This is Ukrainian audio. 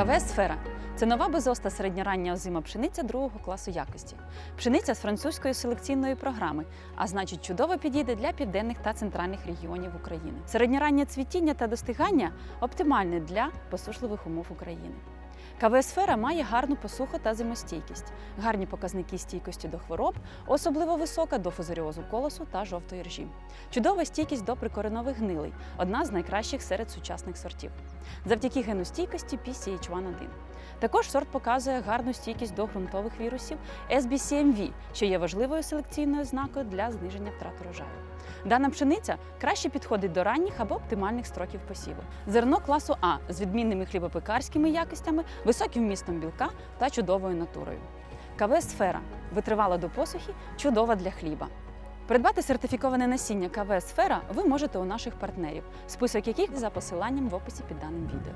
КВС Сфера це нова безоста середньорання озима пшениця другого класу якості. Пшениця з французької селекційної програми, а значить, чудово підійде для південних та центральних регіонів України. Середньораннє цвітіння та достигання оптимальне для посушливих умов України. КВС Сфера має гарну посуху та зимостійкість, гарні показники стійкості до хвороб, особливо висока до фузаріозу колосу та жовтої ржі. Чудова стійкість до прикоренових гнилей одна з найкращих серед сучасних сортів. Завдяки геностійкості PCH1-1. Також сорт показує гарну стійкість до ґрунтових вірусів SBCMV, що є важливою селекційною знакою для зниження втрат урожаю. Дана пшениця краще підходить до ранніх або оптимальних строків посіву. Зерно класу А з відмінними хлібопекарськими якостями, високим вмістом білка та чудовою натурою. КВ Сфера витривала до посухи, чудова для хліба. Придбати сертифіковане насіння КВ Сфера ви можете у наших партнерів, список яких за посиланням в описі під даним відео.